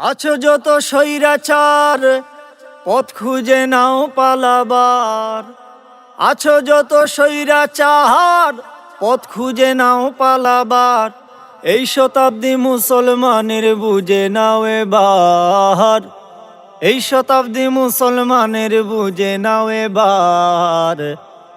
আছো যত স্বৈরাচার, পথ খুঁজে নাও পালাবার। আছো যত স্বৈরাচার, পথ খুঁজে নাও পালাবার। এই শতাব্দী মুসলমানের বুঝে নাও এবার। এই শতাব্দী মুসলমানের বুঝে নাও এবার।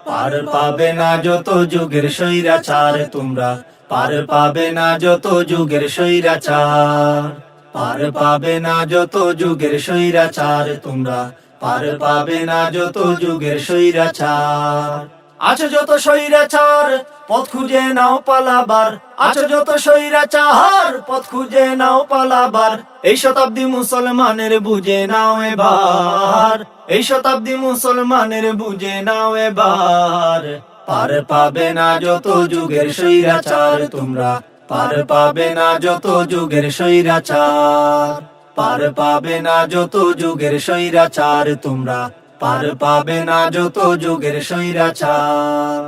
পার পাবে না যত যুগের স্বৈরাচার, তোমরা পার পাবে না যত যুগের স্বৈরাচার। পার পাবে না যত যুগের স্বৈরাচার তোমরা, পার পাবে না যত যুগের স্বৈরাচার। আছো যত স্বৈরাচার, পথ খুঁজে নাও পালাবার। আছো যত স্বৈরাচার, পথ খুঁজে নাও পালাবার। এই শতাব্দী মুসলমানের বুঝে নাও এবার। এই শতাব্দী মুসলমানের বুঝে নাও এবার। পার পাবে না যত যুগের স্বৈরাচার তোমরা পার পাবে না যত যুগের স্বৈরাচার। পার পাবে না যত যুগের স্বৈরাচার, তোমরা পার পাবে না যত যুগের স্বৈরাচার।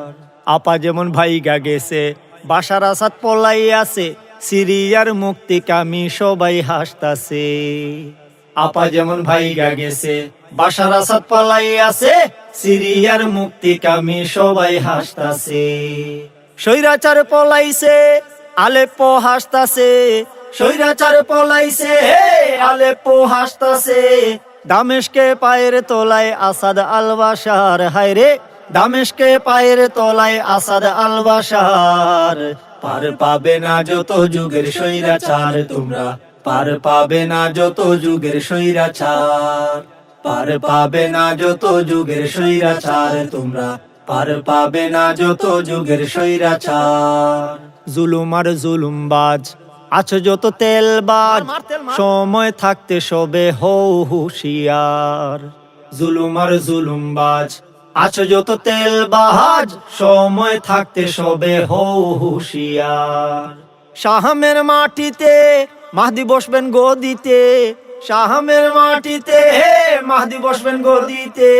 আপা যেমন ভাইগা গেছে, বাসার আসাদ পলাই আছে সিরিয়ার মুক্তিকামী সবাই হাসতাছে। আপা যেমন ভাইগা গেছে, বাসার আসাদ পলাই আছে সিরিয়ার মুক্তিকামী সবাই হাসতাছে। স্বৈরাচার পলাইছে আলেপো হাসতাছে, স্বৈরাচার পলাইছে আলেপো হাসতাছে। দামেশকে পায়ের তলায় আসাদ আলবাসার, হায়রে, দামেশকে পায়ের তলায় আসাদ আলবাসার। পার পাবে না যত যুগের স্বৈরাচার, তোমরা পার পাবে না যত যুগের স্বৈরাচার। পার পাবে না যত যুগের স্বৈরাচার, তোমরা পার পাবে না যত যুগের স্বৈরাচার। জুলুম আর জুলুমবাজ আছো যত তেলবাজ সময় থাকতে সবে হও হুশিয়ার। জুলুম আর জুলুমবাজ আছো যত তেলবাজ সময় থাকতে সবে হও হুশিয়ার। শাহামের মাটিতে মাহদি বসবেন গদিতে শাহামের মাটিতে মাহদি বসবেন গদিতে।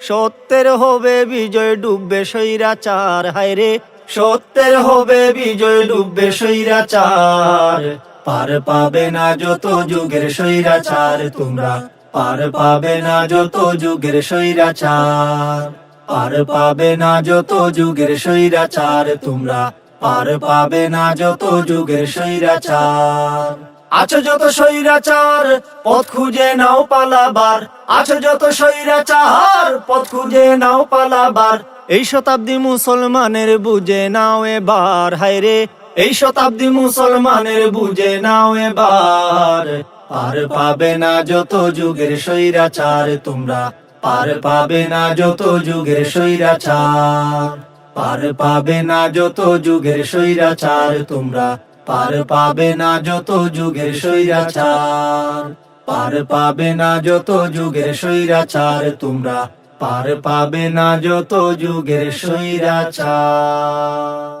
সত্যের হবে বিজয়, ডুববে সৈরাচার হায় রে, সত্যের হবে বিজয়, ডুববে সৈরাচার পার পাবে না যত যুগের সৈরাচার তোমরা পার পাবে না যত যুগের সৈরাচার পার পাবে না যত যুগের সৈরাচার তোমরা পার পাবে না যত যুগের সৈরা সৈরাচার আছো যত স্বৈরাচার, পথ খুঁজে নাও পালাবার। আছো যত স্বৈরাচার, পথ খুঁজে নাও পালাবার। এই শতাব্দী মুসলমানের বুঝে নাও এবার, হায়রে। এই শতাব্দী মুসলমানের বুঝে নাও এবার। পার পাবে না যত যুগের স্বৈরাচার, তোমরা পার পাবে না যত যুগের স্বৈরাচার। পার পাবে না যত যুগের স্বৈরাচার, তোমরা পার পাবে না যত যুগের স্বৈরাচার। পার পাবে না যত যুগের স্বৈরাচার, তোমরা পার পাবে না যত যুগের স্বৈরাচার।